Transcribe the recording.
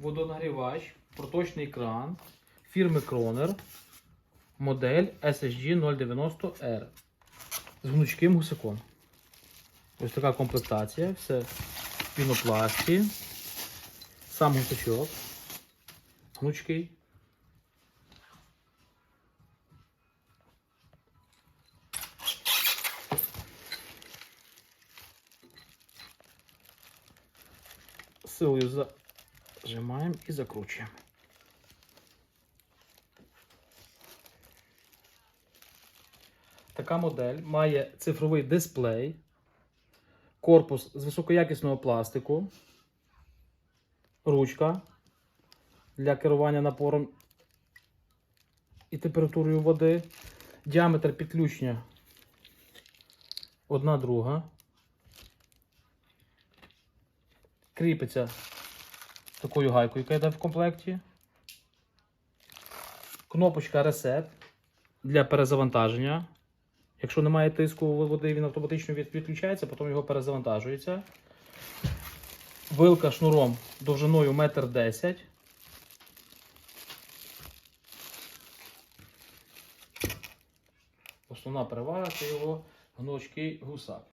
водонагрівач, проточний кран фірми Кронер, модель SSG 090R з гнучким гусаком. Ось така комплектація, все в пінопласті, сам гусачок, гнучкий. Силою зажимаємо і закручуємо. Така модель має цифровий дисплей, корпус з високоякісного пластику, ручка для керування напором і температурою води, діаметр підключення одна друга. Кріпиться такою гайкою, яка йде в комплекті. Кнопочка Reset для перезавантаження. Якщо немає тиску води, він автоматично відключається, потім його перезавантажується. Вилка шнуром довжиною 1,10 м. Основна перевага це його гнучкий гусак.